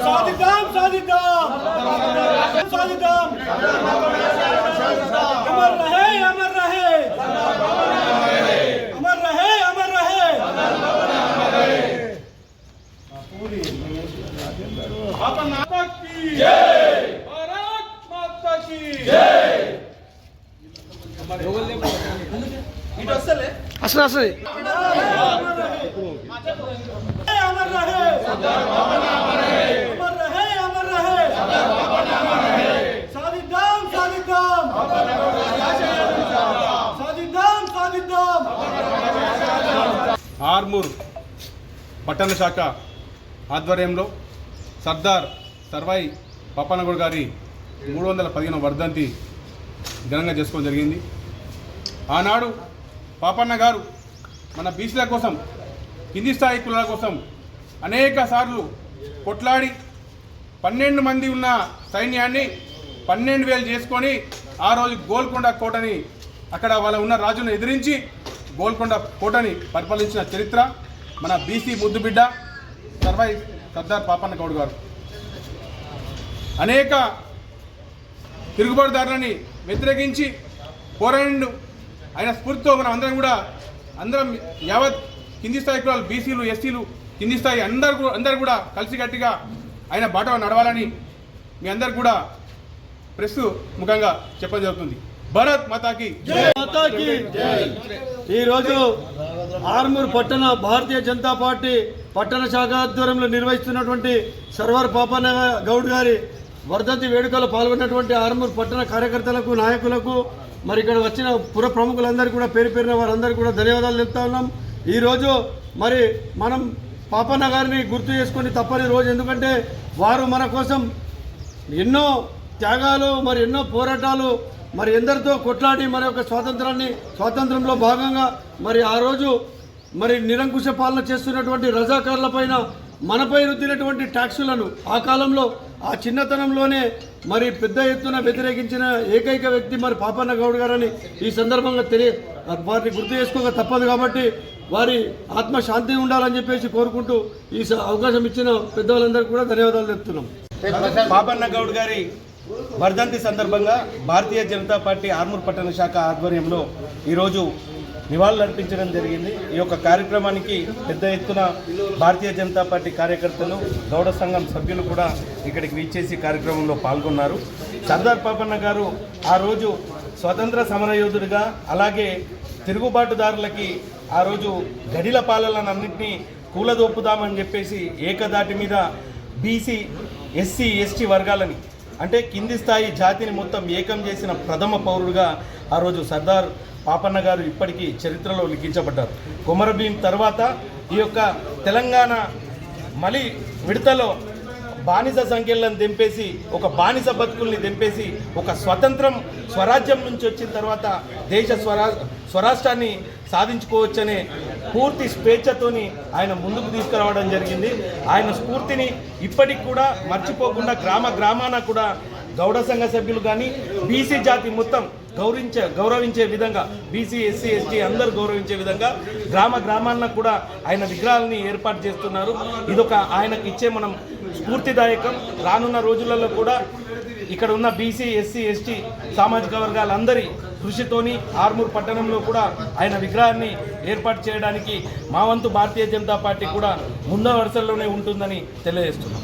साजिदाम साजिदाम। साजिदाम। अमर रहे अमर रहे। अमर रहे अमर रहे। अपन नाटक की। भारत माता की। असले असले ఆర్మూర్ పట్టణ శాఖ ఆధ్వర్యంలో సర్దార్ సర్వాయి పప్పనగౌడ్ గారి మూడు వందల పదిహేను వర్ధంతి ఘనంగా చేసుకోవడం జరిగింది. ఆనాడు పాపన్న గారు మన బీసీల కోసం కింది స్థాయి కులాల కోసం అనేక సార్లు కొట్లాడి పన్నెండు మంది ఉన్న సైన్యాన్ని పన్నెండు వేలు చేసుకొని ఆ రోజు గోల్కొండ కోటని అక్కడ వాళ్ళ ఉన్న రాజును ఎదిరించి గోల్కొండ కోటని పరిపాలించిన చరిత్ర మన బీసీ ముద్దుబిడ్డ సర్వై సర్దార్ పాపన్న గౌడ్ గారు. అనేక తిరుగుబాటుదారులని వ్యతిరేకించి పోరాడు ఆయన స్ఫూర్తితో మనం అందరం కూడా అందరం యావత్ కింది స్థాయి కులాలు బీసీలు ఎస్సీలు కింది స్థాయి అందరు కూడా- అందరు కూడా కలిసికట్టుగా ఆయన బాట నడవాలని మీ అందరు కూడా ప్రెస్ ముఖంగా చెప్పడం జరుగుతుంది. భరత్ మాతాకి మాతాకి ఈరోజు ఆర్మూర్ పట్టణ భారతీయ జనతా పార్టీ పట్టణ శాఖ ఆధ్వర్యంలో నిర్వహిస్తున్నటువంటి సర్వర్ పాపన్న గౌడ్ గారి వర్ధంతి వేడుకలో పాల్గొన్నటువంటి ఆర్మూర్ పట్టణ కార్యకర్తలకు నాయకులకు మరి ఇక్కడ వచ్చిన పుర ప్రముఖులందరూ కూడా పేరు పేరిన వారందరూ కూడా ధన్యవాదాలు తెలుపుతా ఉన్నాం. ఈరోజు మరి మనం పాపన్న గారిని గుర్తు చేసుకొని తప్పని రోజు. ఎందుకంటే వారు మన కోసం ఎన్నో త్యాగాలు మరి ఎన్నో పోరాటాలు మరి ఎందరితో కొట్లాడి మరి యొక్క స్వాతంత్రాన్ని స్వాతంత్రంలో భాగంగా మరి ఆ రోజు మరి నిరంకుశ పాలన చేస్తున్నటువంటి రజాకారుల పైన మనపై రుద్దినటువంటి ట్యాక్సులను ఆ కాలంలో ఆ చిన్నతనంలోనే మరి పెద్ద ఎత్తున వ్యతిరేకించిన ఏకైక వ్యక్తి మరి పాపన్న గౌడ్ గారని ఈ సందర్భంగా తెలియ వారిని గుర్తు చేసుకోక తప్పదు కాబట్టి వారి ఆత్మ శాంతి ఉండాలని చెప్పేసి కోరుకుంటూ ఈ స- అవకాశం ఇచ్చిన పెద్దవాళ్ళందరికీ కూడా ధన్యవాదాలు చెప్తున్నాం పాపన్న గౌడ్ గారి వర్ధంతి సందర్భంగా భారతీయ జనతా పార్టీ ఆర్మూర్ పట్టణ శాఖ ఆధ్వర్యంలో ఈరోజు నివాళులర్పించడం జరిగింది. ఈ యొక్క కార్యక్రమానికి పెద్ద ఎత్తున భారతీయ జనతా పార్టీ కార్యకర్తలు గౌడ సంఘం సభ్యులు కూడా ఇక్కడికి విచ్చేసి కార్యక్రమంలో పాల్గొన్నారు. సర్దార్ పాపన్న గారు ఆ రోజు స్వతంత్ర సమరయోధుడిగా అలాగే తిరుగుబాటుదారులకి ఆ రోజు గడిల పాలనన్నింటినీ కూలదొప్పుదామని చెప్పేసి ఏకదాటి మీద బీసీ ఎస్సీ ఎస్టీ వర్గాలని అంటే కింది స్థాయి జాతిని మొత్తం ఏకం చేసిన ప్రథమ పౌరుడుగా ఆ రోజు సర్దార్ పాపన్న గారు ఇప్పటికీ చరిత్రలో లిఖించబడ్డారు. కొమరభీం తర్వాత ఈ యొక్క తెలంగాణ మలి విడతలో బానిస సంఖ్యలను దింపేసి ఒక బానిస బతుకుల్ని దింపేసి ఒక స్వతంత్రం స్వరాజ్యం నుంచి వచ్చిన తర్వాత దేశ స్వరా స్వరాష్ట్రాన్ని సాధించుకోవచ్చనే పూర్తి స్వేచ్ఛతోని ఆయన ముందుకు తీసుకురావడం జరిగింది. ఆయన స్ఫూర్తిని ఇప్పటికి కూడా మర్చిపోకుండా గ్రామ గ్రామాన కూడా గౌడ సంఘ సభ్యులు కానీ బీసీ జాతి మొత్తం గౌరవించే గౌరవించే విధంగా బీసీ ఎస్సీ ఎస్టీ అందరూ గౌరవించే విధంగా గ్రామ గ్రామాల్లో కూడా ఆయన విగ్రహాలని ఏర్పాటు చేస్తున్నారు. ఇదొక ఆయనకి ఇచ్చే మనం స్ఫూర్తిదాయకం. రానున్న రోజులలో కూడా ఇక్కడ ఉన్న బీసీ ఎస్సీ ఎస్టీ సామాజిక వర్గాలందరి కృషితోని ఆర్మూర్ పట్టణంలో కూడా ఆయన విగ్రహాన్ని ఏర్పాటు చేయడానికి మా వంతు భారతీయ జనతా పార్టీ కూడా ముందు వరుసల్లోనే ఉంటుందని తెలియజేస్తున్నాం.